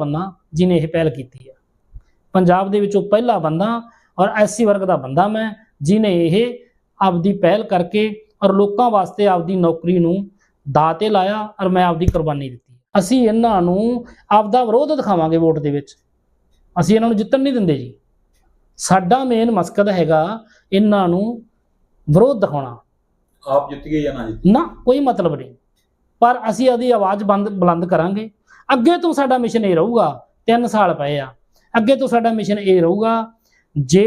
ਬੰਦਾ ਜਿਨੇ ਇਹ ਪਹਿਲ ਕੀਤੀ ਹੈ ਪੰਜਾਬ ਦੇ ਵਿੱਚੋਂ ਪਹਿਲਾ ਬੰਦਾ ਔਰ ਐਸਸੀ ਵਰਗ ਦਾ ਬੰਦਾ ਮੈਂ ਜਿਨੇ ਇਹ ਆਪਦੀ ਪਹਿਲ ਕਰਕੇ ਔਰ ਲੋਕਾਂ ਵਾਸਤੇ ਆਪਦੀ ਨੌਕਰੀ ਨੂੰ ਦਾਅ ਤੇ ਲਾਇਆ ਔਰ ਮੈਂ ਆਪਦੀ ਕੁਰਬਾਨੀ ਦਿੱਤੀ। ਅਸੀਂ ਇਹਨਾਂ ਨੂੰ ਆਪਦਾ ਵਿਰੋਧ ਦਿਖਾਵਾਂਗੇ ਵੋਟ ਦੇ ਵਿੱਚ। ਅਸੀਂ ਇਹਨਾਂ ਨੂੰ ਜਿੱਤਣ ਨਹੀਂ ਦਿੰਦੇ ਜੀ। ਸਾਡਾ ਮੇਨ ਮਕਸਦ ਹੈਗਾ ਇਹਨਾਂ ਨੂੰ ਵਿਰੋਧ ਦਿਖਾਉਣਾ। ਆਪ ਜਿੱਤ ਗਏ ਜਾਂ ਨਾ ਜਿੱਤ ਨਾ ਕੋਈ ਮਤਲਬ ਨਹੀਂ। ਪਰ ਅਸੀਂ ਉਹਦੀ ਆਵਾਜ਼ ਬੰਦ ਬੁਲੰਦ ਕਰਾਂਗੇ। ਅੱਗੇ ਤੋਂ ਸਾਡਾ ਮਿਸ਼ਨ ਇਹ ਰਹੂਗਾ 3 ਸਾਲ ਪਏ ਆ। ਅੱਗੇ ਤੋਂ ਸਾਡਾ ਮਿਸ਼ਨ ਇਹ ਰਹੂਗਾ ਜੇ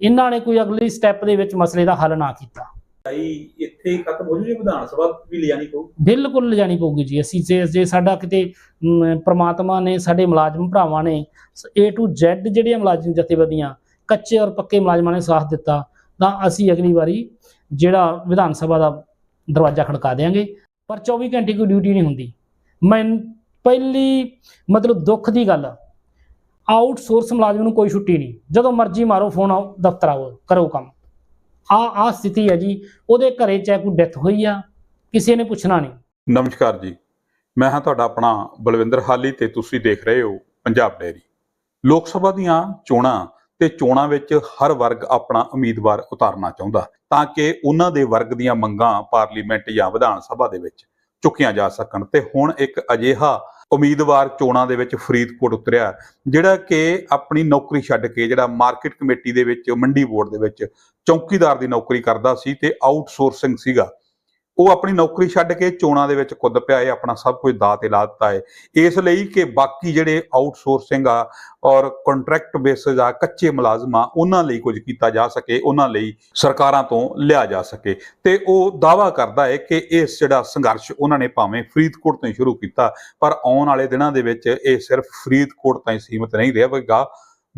ਇਹਨਾਂ ਨੇ ਕੋਈ ਅਗਲੀ ਸਟੈਪ ਦੇ ਵਿੱਚ ਮਸਲੇ ਦਾ ਹੱਲ ਨਾ ਕੀਤਾ। ਆਈ ਇੱਥੇ ਹੀ ਖਤਮ ਹੋ ਵਿਧਾਨ ਸਭਾ ਵੀ ਲਿਜਾਣੀ ਪਊ। ਬਿਲਕੁਲ ਲਿਜਾਣੀ ਪਊਗੀ ਜੀ। ਅਸੀਂ ਜੇ ਜੇ ਸਾਡਾ ਕਿਤੇ ਪ੍ਰਮਾਤਮਾ ਨੇ ਸਾਡੇ ਮੁਲਾਜ਼ਮ ਭਰਾਵਾਂ ਨੇ A to Z ਜਿਹੜੀਆਂ ਮੁਲਾਜ਼ਮ ਜਥੇਬੰਦੀਆਂ ਕੱਚੇ ਔਰ ਪੱਕੇ ਮੁਲਾਜ਼ਮਾਂ ਨੇ ਸਾਥ ਦਿੱਤਾ ਤਾਂ ਅਸੀਂ ਅਗਲੀ ਵਾਰੀ ਜਿਹੜਾ ਵਿਧਾਨ ਸਭਾ ਦਾ ਦਰਵਾਜ਼ਾ ਖੜਕਾ ਦੇਵਾਂਗੇ ਪਰ 24 ਘੰਟੇ ਕੋਈ ਡਿਊਟੀ ਨਹੀਂ ਹੁੰਦੀ। ਮੈਂ ਪਹਿਲੀ ਮਤਲਬ ਦੁੱਖ ਦੀ ਗੱਲ ਆਊਟਸੋਰਸ ਮੁਲਾਜ਼ਮ ਨੂੰ ਕੋਈ ਛੁੱਟੀ ਨਹੀਂ। ਜਦੋਂ ਮਰਜ਼ੀ ਮਾਰੋ ਫੋਨ ਆਓ, ਦਫ਼ਤਰ ਆਓ, ਕਰੋ ਕੰਮ। ਆ ਆ ਸਥਿਤੀ ਹੈ ਜੀ। ਉਹਦੇ ਘਰੇ ਚਾਹੇ ਕੋਈ ਡੈਥ ਹੋਈ ਆ, ਕਿਸੇ ਨੇ ਪੁੱਛਣਾ ਨਹੀਂ। ਨਮਸਕਾਰ ਜੀ। ਮੈਂ ਹਾਂ ਤੁਹਾਡਾ ਆਪਣਾ ਬਲਵਿੰਦਰ ਹਾਲੀ ਤੇ ਤੁਸੀਂ ਦੇਖ ਰਹੇ ਹੋ ਪੰਜਾਬ ਡੈਰੀ ਲੋਕ ਸਭਾ ਦੀਆਂ ਚੋਣਾਂ ਤੇ ਚੋਣਾਂ ਵਿੱਚ ਹਰ ਵਰਗ ਆਪਣਾ ਉਮੀਦਵਾਰ ਉਤਾਰਨਾ ਚਾਹੁੰਦਾ, ਤਾਂ ਕਿ ਉਹਨਾਂ ਦੇ ਵਰਗ ਦੀਆਂ ਮੰਗਾਂ ਪਾਰਲੀਮੈਂਟ ਜਾਂ ਵਿਧਾਨ ਸਭਾ ਦੇ ਵਿੱਚ ਚੁੱਕੀਆਂ ਜਾ ਸਕਣ। ਤੇ ਹੁਣ ਇੱਕ ਅਜਿਹਾ ਉਮੀਦਵਾਰ ਚੋਣਾਂ ਦੇ ਵਿੱਚ ਫਰੀਦਕੋਟ ਉਤਰਿਆ ਜਿਹੜਾ ਕਿ ਆਪਣੀ ਨੌਕਰੀ ਛੱਡ ਕੇ ਜਿਹੜਾ ਮਾਰਕੀਟ ਕਮੇਟੀ ਦੇ ਵਿੱਚ, ਮੰਡੀ ਬੋਰਡ ਦੇ ਵਿੱਚ ਚੌਕੀਦਾਰ ਦੀ ਨੌਕਰੀ ਕਰਦਾ ਸੀ ਤੇ ਆਊਟਸੋਰਸਿੰਗ ਸੀਗਾ। ਉਹ ਆਪਣੀ ਨੌਕਰੀ ਛੱਡ ਕੇ ਚੋਣਾਂ ਦੇ ਵਿੱਚ ਕੁੱਦ ਪਿਆ ਹੈ, ਆਪਣਾ ਸਭ ਕੁਝ ਦਾਅ ਤੇ ਲਾ ਦਿੱਤਾ ਹੈ। ਇਸ ਲਈ ਕਿ ਬਾਕੀ ਜਿਹੜੇ ਆਊਟਸੋਰਸਿੰਗ ਆ ਔਰ ਕੰਟਰੈਕਟ ਬੇਸਿਸ ਆ, ਕੱਚੇ ਮੁਲਾਜ਼ਮ ਆ, ਉਹਨਾਂ ਲਈ ਕੁਝ ਕੀਤਾ ਜਾ ਸਕੇ, ਉਹਨਾਂ ਲਈ ਸਰਕਾਰਾਂ ਤੋਂ ਲਿਆ ਜਾ ਸਕੇ। ਤੇ ਉਹ ਦਾਵਾ ਕਰਦਾ ਹੈ ਕਿ ਇਸ ਜਿਹੜਾ ਸੰਘਰਸ਼ ਉਹਨਾਂ ਨੇ ਭਾਵੇਂ ਫਰੀਦਕੋਟ ਤੋਂ ਹੀ ਸ਼ੁਰੂ ਕੀਤਾ, ਪਰ ਆਉਣ ਵਾਲੇ ਦਿਨਾਂ ਦੇ ਵਿੱਚ ਇਹ ਸਿਰਫ ਫਰੀਦਕੋਟ ਤਾਂ ਹੀ ਸੀਮਿਤ ਨਹੀਂ ਰਹੇਗਾ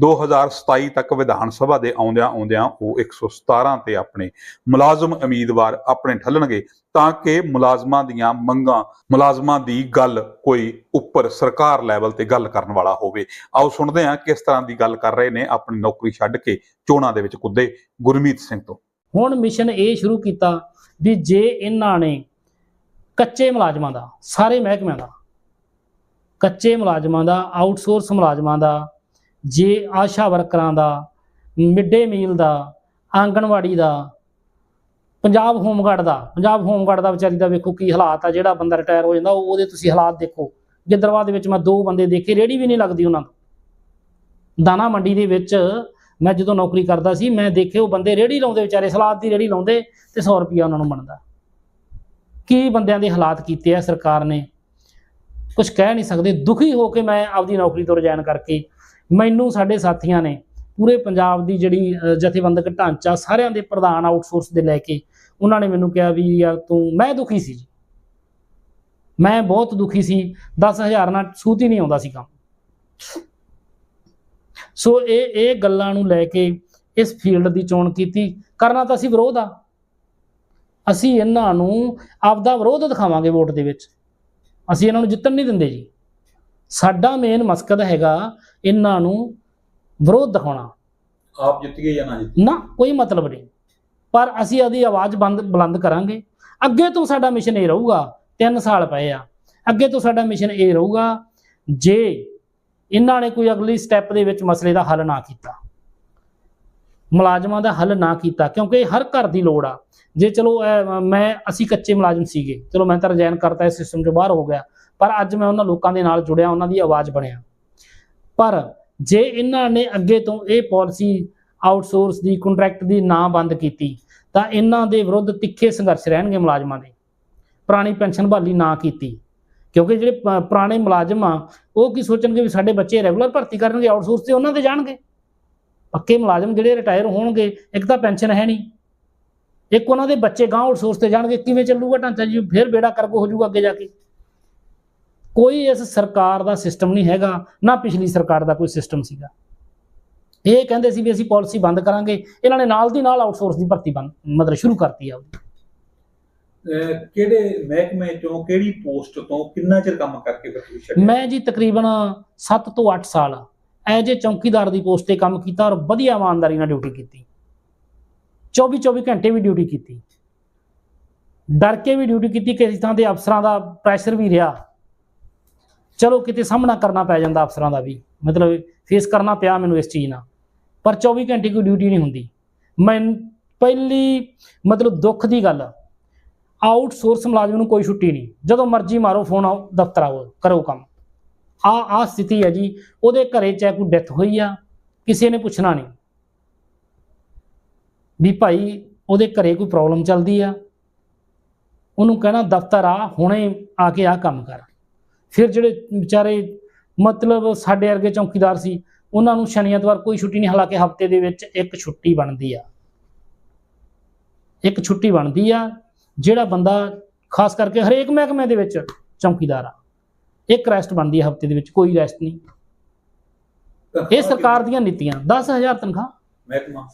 2027 ਤੱਕ ਵਿਧਾਨ ਸਭਾ ਦੇ ਆਉਂਦਿਆਂ ਆਉਂਦਿਆਂ ਉਹ 117 ਤੇ ਆਪਣੇ ਮੁਲਾਜ਼ਮ ਉਮੀਦਵਾਰ ਆਪਣੇ ਠੱਲਣਗੇ ਤਾਂ ਕਿ ਮੁਲਾਜ਼ਮਾਂ ਦੀਆਂ ਮੰਗਾਂ, ਮੁਲਾਜ਼ਮਾਂ ਦੀ ਗੱਲ ਕੋਈ ਉੱਪਰ ਸਰਕਾਰ ਲੈਵਲ ਤੇ ਗੱਲ ਕਰਨ ਵਾਲਾ ਹੋਵੇ। ਆਓ ਸੁਣਦੇ ਹਾਂ ਕਿਸ ਤਰ੍ਹਾਂ ਦੀ ਗੱਲ ਕਰ ਰਹੇ ਨੇ ਆਪਣੀ ਨੌਕਰੀ ਛੱਡ ਕੇ ਚੋਣਾਂ ਦੇ ਵਿੱਚ ਕੁੱਦੇ ਗੁਰਮੀਤ ਸਿੰਘ ਤੋਂ। ਹੁਣ ਮਿਸ਼ਨ ਇਹ ਸ਼ੁਰੂ ਕੀਤਾ ਵੀ ਜੇ ਇਹਨਾਂ ਨੇ ਕੱਚੇ ਮੁਲਾਜ਼ਮਾਂ ਦਾ, ਸਾਰੇ ਮਹਿਕਮਿਆਂ ਦਾ, ਕੱਚੇ ਮੁਲਾਜ਼ਮਾਂ ਦਾ ਆਊਟਸੋਰਸ ਮੁਲਾਜ਼ਮਾਂ ਦਾ ਜੇ ਆਸ਼ਾ ਵਰਕਰਾਂ ਦਾ, ਮਿਡ ਡੇ ਮੀਲ ਦਾ, ਆਂਗਣਵਾੜੀ ਦਾ, ਪੰਜਾਬ ਹੋਮਗਾਰਡ ਦਾ, ਪੰਜਾਬ ਹੋਮਗਾਰਡ ਦਾ ਵਿਚਾਰੀ ਦਾ ਵੇਖੋ ਕੀ ਹਾਲਾਤ ਆ, ਜਿਹੜਾ ਬੰਦਾ ਰਿਟਾਇਰ ਹੋ ਜਾਂਦਾ ਉਹਦੇ ਤੁਸੀਂ ਹਾਲਾਤ ਦੇਖੋ। ਗਿੱਦੜਵਾ ਦੇ ਵਿੱਚ ਮੈਂ ਦੋ ਬੰਦੇ ਦੇਖੇ, ਰੇੜੀ ਵੀ ਨਹੀਂ ਲੱਗਦੀ ਉਹਨਾਂ ਤੋਂ ਦਾਣਾ ਮੰਡੀ ਦੇ ਵਿੱਚ ਮੈਂ ਜਦੋਂ ਨੌਕਰੀ ਕਰਦਾ ਸੀ, ਮੈਂ ਦੇਖੇ ਉਹ ਬੰਦੇ ਰੇੜੀ ਲਾਉਂਦੇ ਵਿਚਾਰੇ, ਸਲਾਦ ਦੀ ਰੇੜੀ ਲਾਉਂਦੇ ਤੇ 100 ਰੁਪਿਆ ਉਹਨਾਂ ਨੂੰ ਬਣਦਾ। ਕੀ ਬੰਦਿਆਂ ਦੇ ਹਾਲਾਤ ਕੀਤੇ ਆ ਸਰਕਾਰ ਨੇ? ਕੁਝ ਕਹਿ ਨਹੀਂ ਸਕਦੇ, ਦੁਖੀ ਹੋ ਕੇ ਮੈਂ ਆਪਦੀ ਨੌਕਰੀ ਤੋਂ ਰਿਜ਼ਾਈਨ ਕਰਕੇ ਮੈਨੂੰ ਸਾਡੇ ਸਾਥੀਆਂ ਨੇ ਪੂਰੇ ਪੰਜਾਬ ਦੀ ਜਿਹੜੀ ਜਥੇਬੰਦਕ ਢਾਂਚਾ ਸਾਰਿਆਂ ਦੇ ਪ੍ਰਧਾਨ ਆਊਟਸੋਰਸ ਦੇ ਲੈ ਕੇ ਉਹਨਾਂ ਨੇ ਮੈਨੂੰ ਕਿਹਾ ਵੀ ਯਾਰ ਤੂੰ, ਮੈਂ ਦੁਖੀ ਸੀ ਜੀ। ਮੈਂ ਬਹੁਤ ਦੁਖੀ ਸੀ 10000 ਨਾਲ ਸੂਤ ਹੀ ਨਹੀਂ ਆਉਂਦਾ ਸੀ ਕੰਮ। ਸੋ ਇਹ ਇਹ ਗੱਲਾਂ ਨੂੰ ਲੈ ਕੇ ਇਸ ਫੀਲਡ ਦੀ ਚੋਣ ਕੀਤੀ। ਕਰਨਾ ਤਾਂ ਅਸੀਂ ਵਿਰੋਧ ਆ। ਅਸੀਂ ਇਹਨਾਂ ਨੂੰ ਆਪਦਾ ਵਿਰੋਧ ਦਿਖਾਵਾਂਗੇ ਵੋਟ ਦੇ ਵਿੱਚ। ਅਸੀਂ ਇਹਨਾਂ ਨੂੰ ਜਿੱਤਣ ਨਹੀਂ ਦਿੰਦੇ ਜੀ। ਸਾਡਾ ਮੇਨ ਮਕਸਦ ਹੈਗਾ ਇਹਨਾਂ ਨੂੰ ਵਿਰੋਧ ਦਿਖਾਉਣਾ ਆਪ ਜਿੱਤ ਗਏ ਜਾਂ ਨਾ ਜਿੱਤ ਨਾ ਕੋਈ ਮਤਲਬ ਨਹੀਂ। ਪਰ ਅਸੀਂ ਉਹਦੀ ਆਵਾਜ਼ ਬੰਦ ਬੁਲੰਦ ਕਰਾਂਗੇ। ਅੱਗੇ ਤੋਂ ਸਾਡਾ ਮਿਸ਼ਨ ਇਹ ਰਹੂਗਾ 3 ਸਾਲ ਪਏ ਆ। ਅੱਗੇ ਤੋਂ ਸਾਡਾ ਮਿਸ਼ਨ ਇਹ ਰਹੂਗਾ ਜੇ ਇਹਨਾਂ ਨੇ ਕੋਈ ਅਗਲੀ ਸਟੈਪ ਦੇ ਵਿੱਚ ਮਸਲੇ ਦਾ ਹੱਲ ਨਾ ਕੀਤਾ। ਮੁਲਾਜ਼ਮਾਂ ਦਾ ਹੱਲ ਨਾ ਕੀਤਾ, ਕਿਉਂਕਿ ਹਰ ਘਰ ਦੀ ਲੋੜ ਆ। ਜੇ ਚਲੋ ਮੈਂ, ਅਸੀਂ ਕੱਚੇ ਮੁਲਾਜ਼ਮ ਸੀਗੇ। ਚਲੋ, ਮੈਂ ਤਾਂ ਰਿਜ਼ਾਈਨ ਕਰਤਾ, ਇਸ ਸਿਸਟਮ ਚੋਂ ਬਾਹਰ ਹੋ ਗਿਆ। ਪਰ ਅੱਜ ਮੈਂ ਉਹਨਾਂ ਲੋਕਾਂ ਦੇ ਨਾਲ ਜੁੜਿਆ, ਉਹਨਾਂ ਦੀ ਆਵਾਜ਼ ਬਣਿਆ। ਪਰ ਜੇ ਇਹਨਾਂ ਨੇ ਅੱਗੇ ਤੋਂ ਇਹ ਪਾਲਿਸੀ ਆਊਟਸੋਰਸ ਦੀ ਕੰਟਰੈਕਟ ਦੀ ਨਾ ਬੰਦ ਕੀਤੀ, ਤਾਂ ਇਹਨਾਂ ਦੇ ਵਿਰੁੱਧ ਤਿੱਖੇ ਸੰਘਰਸ਼ ਰਹਿਣਗੇ ਮੁਲਾਜ਼ਮਾਂ ਦੇ। ਪੁਰਾਣੀ ਪੈਨਸ਼ਨ ਬਹਾਲੀ ਨਾ ਕੀਤੀ। ਕਿਉਂਕਿ ਜਿਹੜੇ ਪੁਰਾਣੇ ਮੁਲਾਜ਼ਮ ਆ, ਉਹ ਕੀ ਸੋਚਣਗੇ ਵੀ ਸਾਡੇ ਬੱਚੇ ਰੈਗੂਲਰ ਭਰਤੀ ਕਰਨਗੇ ਆਊਟਸੋਰਸ ਤੇ ਉਹਨਾਂ ਦੇ ਜਾਣਗੇ? ਪੱਕੇ ਮੁਲਾਜ਼ਮ ਜਿਹੜੇ ਰਿਟਾਇਰ ਹੋਣਗੇ ਇੱਕ ਤਾਂ ਪੈਨਸ਼ਨ ਹੈ ਨਹੀਂ। ਇੱਕ ਉਹਨਾਂ ਦੇ ਬੱਚੇ ਗਾਂ ਆਊਟਸੋਰਸ ਤੇ ਜਾਣਗੇ ਕਿਵੇਂ ਚੱਲੂਗਾ ਢਾਂਚਾ ਜੀ ਫਿਰ ਬੇੜਾ ਕਰਕੋ ਹੋ ਜਾਊਗਾ ਅੱਗੇ ਜਾ ਕੇ। ਕੋਈ ਇਸ ਸਰਕਾਰ ਦਾ ਸਿਸਟਮ ਨਹੀਂ ਹੈਗਾ ਨਾ ਪਿਛਲੀ ਸਰਕਾਰ ਦਾ ਕੋਈ ਸਿਸਟਮ ਸੀਗਾ। ਇਹ ਕਹਿੰਦੇ ਸੀ ਵੀ ਅਸੀਂ ਪਾਲਿਸੀ ਬੰਦ ਕਰਾਂਗੇ ਇਹਨਾਂ ਨੇ ਨਾਲ ਦੀ ਨਾਲ ਆਊਟਸੋਰਸ ਦੀ ਭਰਤੀ ਬੰਦ ਮਤਲਬ ਸ਼ੁਰੂ ਕਰਤੀ ਆ ਕਿਹੜੇ ਮਹਿਕਮੇ ਚੋਂ ਕਿਹੜੀ ਪੋਸਟ ਤੋਂ ਕਿੰਨਾ ਚਿਰ ਕੰਮ ਕਰਕੇ ਫਿਰ ਤੁਸੀਂ ਛੱਡਿਆ? ਮੈਂ ਜੀ ਤਕਰੀਬਨ 7 ਤੋਂ 8 ਸਾਲ ਐਜ ਏ ਚੌਕੀਦਾਰ ਦੀ ਪੋਸਟ ਤੇ ਕੰਮ ਕੀਤਾ ਔਰ ਵਧੀਆ ਇਮਾਨਦਾਰੀ ਨਾਲ ਡਿਊਟੀ ਕੀਤੀ। 24 24 ਘੰਟੇ ਵੀ ਡਿਊਟੀ ਕੀਤੀ। ਡਰ ਕੇ ਵੀ ਡਿਊਟੀ ਕੀਤੀ ਕਿਸੇ ਥਾਂ ਤੇ ਅਫਸਰਾਂ ਦਾ ਪ੍ਰੈਸ਼ਰ ਵੀ ਰਿਹਾ। ਚਲੋ ਕਿਤੇ ਸਾਹਮਣਾ ਕਰਨਾ ਪੈ ਜਾਂਦਾ ਅਫਸਰਾਂ ਦਾ ਵੀ। ਮਤਲਬ ਫੇਸ ਕਰਨਾ ਪਿਆ ਮੈਨੂੰ ਇਸ ਚੀਜ਼ ਨਾਲ। ਪਰ 24 ਘੰਟੇ ਕੋਈ ਡਿਊਟੀ ਨਹੀਂ ਹੁੰਦੀ। ਮੈਂ ਪਹਿਲੀ ਮਤਲਬ ਦੁੱਖ ਦੀ ਗੱਲ ਆਊਟਸੋਰਸ ਮੁਲਾਜ਼ਮ ਨੂੰ ਕੋਈ ਛੁੱਟੀ ਨਹੀਂ। ਜਦੋਂ ਮਰਜ਼ੀ ਮਾਰੋ ਫੋਨ ਆਓ, ਦਫ਼ਤਰ ਆਓ, ਕਰੋ ਕੰਮ। ਆ ਆ ਸਥਿਤੀ ਹੈ ਜੀ, ਉਹਦੇ ਘਰੇ ਚਾਹੇ ਕੋਈ ਡੈਥ ਹੋਈ ਆ, ਕਿਸੇ ਨੇ ਪੁੱਛਣਾ ਨਹੀਂ। ਵੀ ਭਾਈ, ਉਹਦੇ ਘਰੇ ਕੋਈ ਪ੍ਰੋਬਲਮ ਚੱਲਦੀ ਆ, ਉਹਨੂੰ ਕਹਿਣਾ ਦਫ਼ਤਰ ਆ, ਹੁਣੇ ਆ ਕੇ ਆ ਕੰਮ ਕਰ। ਫਿਰ ਜਿਹੜੇ ਵਿਚਾਰੇ, ਮਤਲਬ ਸਾਡੇ ਵਰਗੇ ਚੌਕੀਦਾਰ ਸੀ, ਉਹਨਾਂ ਨੂੰ ਸ਼ਨੀ ਐਤਵਾਰ ਕੋਈ ਛੁੱਟੀ ਨਹੀਂ, ਹਾਲਾਂਕਿ ਹਫ਼ਤੇ ਦੇ ਵਿੱਚ ਇੱਕ ਛੁੱਟੀ ਬਣਦੀ ਆ। ਇੱਕ ਛੁੱਟੀ ਬਣਦੀ ਆ, ਜਿਹੜਾ ਬੰਦਾ, ਖਾਸ ਕਰਕੇ ਹਰੇਕ ਮਹਿਕਮੇ ਦੇ ਵਿੱਚ ਚੌਕੀਦਾਰ ਆ। ਇੱਕ ਰੈਸਟ ਬਣਦੀ ਆ ਹਫ਼ਤੇ ਦੇ ਵਿੱਚ ਕੋਈ ਰੈਸਟ ਨਹੀਂ। ਇਹ ਸਰਕਾਰ ਦੀਆਂ ਨੀਤੀਆਂ 10000 ਤਨਖਾਹ। ਮਹਿਕਮਾ?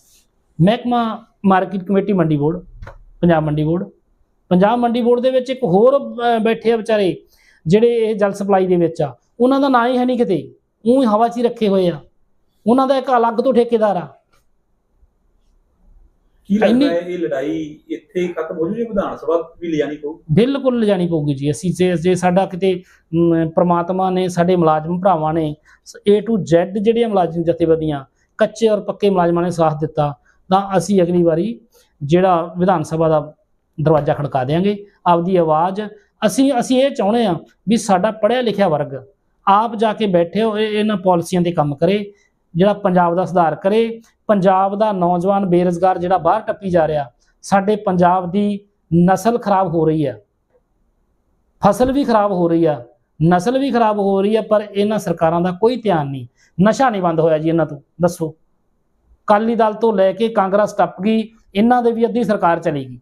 ਮਹਿਕਮਾ market committee Mandi board Punjab Mandi board. Punjab ਮੰਡੀ ਬੋਰਡ ਦੇ ਵਿੱਚ ਇੱਕ ਹੋਰ ਬੈਠੇ ਆ ਵਿਚਾਰੇ ਜਿਹੜੇ ਇਹ ਜਲ ਸਪਲਾਈ ਦੇ ਵਿੱਚ ਆ। ਉਹਨਾਂ ਦਾ ਨਾਂ ਹੀ ਹੈ ਨਹੀਂ ਕਿਤੇ। ਉਹ ਹਵਾ 'ਚ ਹੀ ਰੱਖੇ ਹੋਏ ਆ। ਉਹਨਾਂ ਦਾ ਇੱਕ ਅਲੱਗ ਤੋਂ ਠੇਕੇਦਾਰ ਆ। ਕੀ ਲੱਗਦਾ ਹੈ ਇਹ ਲੜਾਈ ਇੱਥੇ ਖਤਮ ਹੋ ਜੂ ਜੇ ਵਿਧਾਨ ਸਭਾ ਵੀ ਲਿਆਣੀ ਪਊ? ਬਿਲਕੁਲ ਲਿਜਾਣੀ ਪਊਗੀ ਜੀ। ਅਸੀਂ ਜੇ ਜੇ ਸਾਡਾ ਕਿਤੇ ਪ੍ਰਮਾਤਮਾ ਨੇ ਸਾਡੇ ਮੁਲਾਜ਼ਮ ਭਰਾਵਾਂ ਨੇ A to Z ਜਿਹੜੀਆਂ ਮੁਲਾਜ਼ਮ ਜਥੇਬੰਦੀਆਂ ਕੱਚੇ ਔਰ ਪੱਕੇ ਮੁਲਾਜ਼ਮਾਂ ਨੇ ਸਾਥ ਦਿੱਤਾ ਤਾਂ ਅਸੀਂ ਅਗਲੀ ਵਾਰੀ ਜਿਹੜਾ ਵਿਧਾਨ ਸਭਾ ਦਾ ਦਰਵਾਜ਼ਾ ਖੜਕਾ ਦੇਵਾਂਗੇ ਆਪਦੀ ਆਵਾਜ਼ ਅਸੀਂ ਅਸੀਂ ਇਹ ਚਾਹੁੰਦੇ ਆ ਵੀ ਸਾਡਾ ਪੜ੍ਹਿਆ ਲਿਖਿਆ ਵਰਗ ਆਪ ਜਾ ਕੇ ਬੈਠੇ ਹੋ ਇਹ- ਇਹਨਾਂ ਪਾਲਿਸੀਆਂ ਤੇ ਕੰਮ ਕਰੇ ਜਿਹੜਾ ਪੰਜਾਬ ਦਾ ਸੁਧਾਰ ਕਰੇ ਪੰਜਾਬ ਦਾ ਨੌਜਵਾਨ ਬੇਰੁਜ਼ਗਾਰ ਜਿਹੜਾ ਬਾਹਰ ਟੱਪੀ ਜਾ ਰਿਹਾ, ਸਾਡੇ ਪੰਜਾਬ ਦੀ ਨਸਲ ਖਰਾਬ ਹੋ ਰਹੀ ਹੈ। ਫਸਲ ਵੀ ਖਰਾਬ ਹੋ ਰਹੀ ਆ, ਨਸਲ ਵੀ ਖਰਾਬ ਹੋ ਰਹੀ ਆ, ਪਰ ਇਹਨਾਂ ਸਰਕਾਰਾਂ ਦਾ ਕੋਈ ਧਿਆਨ ਨਹੀਂ। ਨਸ਼ਾ ਨਹੀਂ ਬੰਦ ਹੋਇਆ ਜੀ ਇਹਨਾਂ ਤੋਂ, ਦੱਸੋ। ਕਾਲੀ ਦਲ ਤੋਂ ਲੈ ਕੇ ਕਾਂਗਰਸ ਟੱਪ ਗਈ, ਇਹਨਾਂ ਦੇ ਵੀ ਅੱਧੀ ਸਰਕਾਰ ਚਲੀ ਗਈ।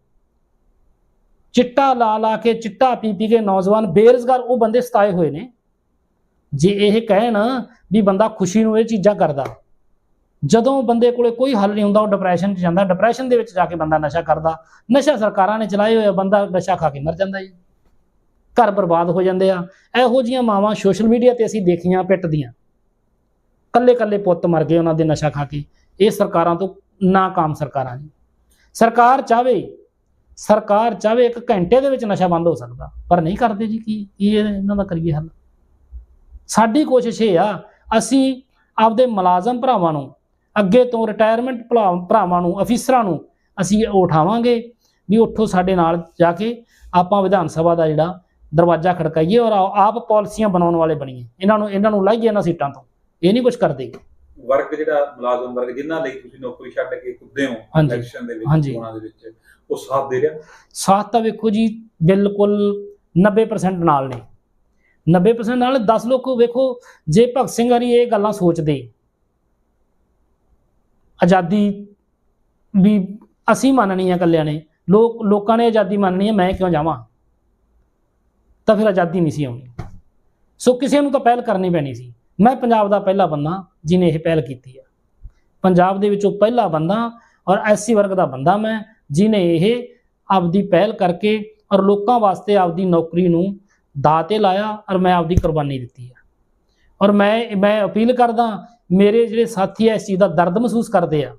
ਚਿੱਟਾ ਲਾ ਲਾ ਕੇ ਚਿੱਟਾ ਪੀ ਪੀ ਕੇ ਨੌਜਵਾਨ ਬੇਰੁਜ਼ਗਾਰ, ਉਹ ਬੰਦੇ ਸਤਾਏ ਹੋਏ ਨੇ। ਜੇ ਇਹ ਕਹਿਣ ਵੀ ਬੰਦਾ ਖੁਸ਼ੀ ਨੂੰ ਇਹ ਚੀਜ਼ਾਂ ਕਰਦਾ ਜਦੋਂ ਬੰਦੇ ਕੋਲੇ ਕੋਈ ਹੱਲ ਨਹੀਂ ਹੁੰਦਾ, ਉਹ ਡਿਪਰੈਸ਼ਨ 'ਚ ਜਾਂਦਾ। ਡਿਪਰੈਸ਼ਨ ਦੇ ਵਿੱਚ ਜਾ ਕੇ ਬੰਦਾ ਨਸ਼ਾ ਕਰਦਾ। ਨਸ਼ਾ ਸਰਕਾਰਾਂ ਨੇ ਚਲਾਏ ਹੋਏ ਆ, ਬੰਦਾ ਨਸ਼ਾ ਖਾ ਕੇ ਮਰ ਜਾਂਦਾ ਜੀ। ਘਰ ਬਰਬਾਦ ਹੋ ਜਾਂਦੇ ਆ। ਇਹੋ ਜੀਆਂ ਮਾਵਾਂ ਸੋਸ਼ਲ ਮੀਡੀਆ ਤੇ ਅਸੀਂ ਦੇਖੀਆਂ, ਪਿੱਟਦੀਆਂ। ਕੱਲੇ ਕੱਲੇ ਪੁੱਤ ਮਰ ਗਏ ਉਹਨਾਂ ਦੇ ਨਸ਼ਾ ਖਾ ਕੇ। ਇਹ ਸਰਕਾਰਾਂ ਤੋਂ ਨਾਕਾਮ ਸਰਕਾਰਾਂ ਜੀ ਸਰਕਾਰ ਚਾਵੇ ਸਰਕਾਰ ਚਾਵੇ ਇੱਕ ਘੰਟੇ ਦੇ ਵਿੱਚ ਨਸ਼ਾ ਬੰਦ ਹੋ ਸਕਦਾ। ਪਰ ਨਹੀਂ ਕਰਦੇ ਜੀ, ਕੀ ਕੀ ਇਹਨਾਂ ਦਾ ਕਰੀਏ ਹੱਲ? ਸਾਡੀ ਕੋਸ਼ਿਸ਼ ਇਹ ਆ, ਅਸੀਂ ਆਪਦੇ ਮੁਲਾਜ਼ਮ ਭਰਾਵਾਂ ਨੂੰ ਅੱਗੇ ਤੋਂ ਰਿਟਾਇਰਮੈਂਟ ਭਰਾਵਾਂ ਨੂੰ ਅਫੀਸਰਾਂ ਨੂੰ ਅਸੀਂ ਇਹ ਉਠਾਵਾਂਗੇ ਵੀ ਉੱਠੋ ਸਾਡੇ ਨਾਲ ਜਾ ਕੇ ਆਪਾਂ ਵਿਧਾਨ ਸਭਾ ਦਾ ਜਿਹੜਾ ਦਰਵਾਜ਼ਾ ਖੜਕਾਈਏ ਔਰ ਆਪ ਪਾਲਿਸੀਆਂ ਬਣਾਉਣ ਵਾਲੇ ਬਣੀਏ। ਇਹਨਾਂ ਨੂੰ ਇਹਨਾਂ ਨੂੰ ਲਾਈਏ ਇਹਨਾਂ ਸੀਟਾਂ ਤੋਂ। ਇਹ ਨਹੀਂ ਕੁਝ ਕਰਦੇ। ਵਰਗ ਜਿਹੜਾ ਮੁਲਾਜ਼ਮ ਵਰਗ ਜਿਨ੍ਹਾਂ ਲਈ ਤੁਸੀਂ ਨੌਕਰੀ ਛੱਡ ਕੇ ਕੁੱਦੇ ਹੋ। ਇਲੈਕਸ਼ਨ ਦੇ ਵਿੱਚ। ਚੋਣਾਂ ਦੇ ਵਿੱਚ ਉਹ ਸਾਥ ਦੇ ਰਿਹਾ? ਸਾਥ ਤਾਂ ਵੇਖੋ ਜੀ ਬਿਲਕੁਲ 90% ਨਾਲ ਨੇ। 90% ਨਾਲ 10 ਲੋਕ ਵੇਖੋ ਜੇ ਭਗਤ ਸਿੰਘ ਹਰੀ ਇਹ ਗੱਲਾਂ ਸੋਚਦੇ ਆਜ਼ਾਦੀ ਵੀ ਅਸੀਂ ਮੰਨਣੀ ਆ ਇਕੱਲਿਆਂ ਨੇ। ਲੋਕ, ਲੋਕਾਂ ਨੇ ਆਜ਼ਾਦੀ ਮੰਨਣੀ ਹੈ ਮੈਂ ਕਿਉਂ ਜਾਵਾਂ? ਤਾਂ ਫਿਰ ਆਜ਼ਾਦੀ ਨਹੀਂ ਸੀ ਆਉਣੀ। ਸੋ ਕਿਸੇ ਨੂੰ ਤਾਂ ਪਹਿਲ ਕਰਨੀ ਪੈਣੀ ਸੀ। ਮੈਂ ਪੰਜਾਬ ਦਾ ਪਹਿਲਾ ਬੰਦਾ ਜਿਨੇ ਇਹ ਪਹਿਲ ਕੀਤੀ ਆ। ਪੰਜਾਬ ਦੇ ਵਿੱਚੋਂ ਪਹਿਲਾ ਬੰਦਾ ਔਰ ਐਸਸੀ ਵਰਗ ਦਾ ਬੰਦਾ ਮੈਂ, ਜਿਨੇ ਇਹ ਆਪਦੀ ਪਹਿਲ ਕਰਕੇ ਔਰ ਲੋਕਾਂ ਵਾਸਤੇ ਆਪਦੀ ਨੌਕਰੀ ਨੂੰ ਦਾਅ ਤੇ ਲਾਇਆ ਔਰ ਮੈਂ ਆਪਦੀ ਕੁਰਬਾਨੀ ਦਿੱਤੀ ਹੈ ਔਰ ਮੈਂ ਮੈਂ ਅਪੀਲ ਕਰਦਾ ਮੇਰੇ ਜਿਹੜੇ ਸਾਥੀ ਐ ਇਸ ਚੀਜ਼ ਦਾ ਦਰਦ ਮਹਿਸੂਸ ਕਰਦੇ ਆ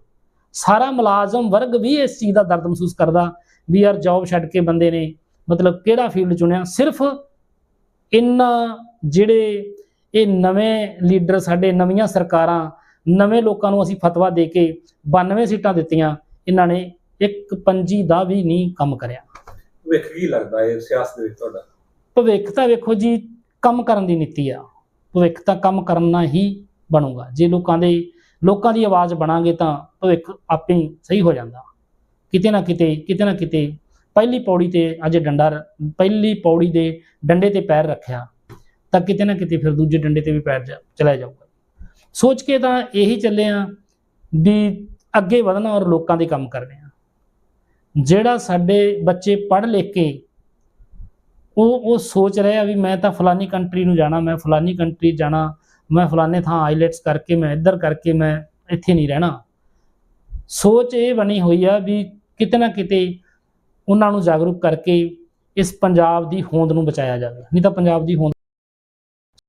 ਸਾਰਾ ਮੁਲਾਜ਼ਮ ਵਰਗ ਵੀ ਇਸ ਚੀਜ਼ ਦਾ ਦਰਦ ਮਹਿਸੂਸ ਕਰਦਾ ਵੀ ਯਾਰ ਜੌਬ ਛੱਡ ਕੇ ਬੰਦੇ ਨੇ ਮਤਲਬ ਕਿਹੜਾ ਫੀਲਡ ਚੁਣਿਆ ਸਿਰਫ ਇਨ੍ਹਾਂ ਜਿਹੜੇ ਇਹ ਨਵੇਂ ਲੀਡਰ ਸਾਡੇ ਨਵੀਆਂ ਸਰਕਾਰਾਂ ਨਵੇਂ ਲੋਕਾਂ ਨੂੰ ਅਸੀਂ ਫਤਵਾ ਦੇ ਕੇ 92 ਸੀਟਾਂ ਦਿੱਤੀਆਂ ਇਹਨਾਂ ਨੇ ਇੱਕ ਪੰਜੀ ਦਾ ਵੀ ਨਹੀਂ ਕੰਮ ਕਰਿਆ। ਭਵਿੱਖ ਕੀ ਲੱਗਦਾ ਹੈ ਸਿਆਸਤ ਦੇ ਵਿੱਚ ਤੁਹਾਡਾ? ਭਵਿੱਖ ਤਾਂ ਵੇਖੋ ਜੀ ਕੰਮ ਕਰਨ ਦੀ ਨੀਤੀ ਆ। ਭਵਿੱਖ ਤਾਂ ਕੰਮ ਕਰਨਾ ਹੀ ਬਣੂਗਾ। ਜੇ ਲੋਕਾਂ ਦੇ, ਲੋਕਾਂ ਦੀ ਆਵਾਜ਼ ਬਣਾਂਗੇ ਤਾਂ ਭਵਿੱਖ ਆਪੇ ਸਹੀ ਹੋ ਜਾਂਦਾ। ਕਿਤੇ ਨਾ ਕਿਤੇ ਕਿਤੇ ਨਾ ਕਿਤੇ ਪਹਿਲੀ ਪੌੜੀ ਤੇ ਅੱਜ ਡੰਡਾ ਪਹਿਲੀ ਪੌੜੀ ਦੇ ਡੰਡੇ ਤੇ ਪੈਰ ਰੱਖਿਆ, ਤਾਂ ਕਿਤੇ ਨਾ ਕਿਤੇ ਫਿਰ ਦੂਜੇ ਡੰਡੇ ਤੇ ਵੀ ਪੈਰ ਜਾ- ਚਲਾ ਜਾਊਗਾ। ਸੋਚ ਕੇ ਤਾਂ ਇਹੀ ਚੱਲੇ ਆ ਵੀ ਅੱਗੇ ਵਧਣਾ ਔਰ ਲੋਕਾਂ ਦੇ ਕੰਮ ਕਰਨੇ ਆ। ਜਿਹੜਾ ਸਾਡੇ ਬੱਚੇ ਪੜ੍ਹ ਲਿਖ ਕੇ ਉਹ ਉਹ ਸੋਚ ਰਿਹਾ ਵੀ ਮੈਂ ਤਾਂ ਫਲਾਨੀ ਕੰਟਰੀ ਨੂੰ ਜਾਣਾ, ਮੈਂ ਫਲਾਨੀ ਕੰਟਰੀ ਜਾਣਾ, ਮੈਂ ਫਲਾਣੇ ਥਾਂ ਆਈਲੈਟਸ ਕਰਕੇ, ਮੈਂ ਇੱਧਰ ਕਰਕੇ ਮੈਂ ਇੱਥੇ ਨਹੀਂ ਰਹਿਣਾ। ਸੋਚ ਇਹ ਬਣੀ ਹੋਈ ਆ ਵੀ ਕਿਤੇ ਨਾ ਕਿਤੇ ਉਹਨਾਂ ਨੂੰ ਜਾਗਰੂਕ ਕਰਕੇ ਇਸ ਪੰਜਾਬ ਦੀ ਹੋਂਦ ਨੂੰ ਬਚਾਇਆ ਜਾਵੇ। ਨਹੀਂ ਤਾਂ ਪੰਜਾਬ ਦੀ ਹੋਂਦ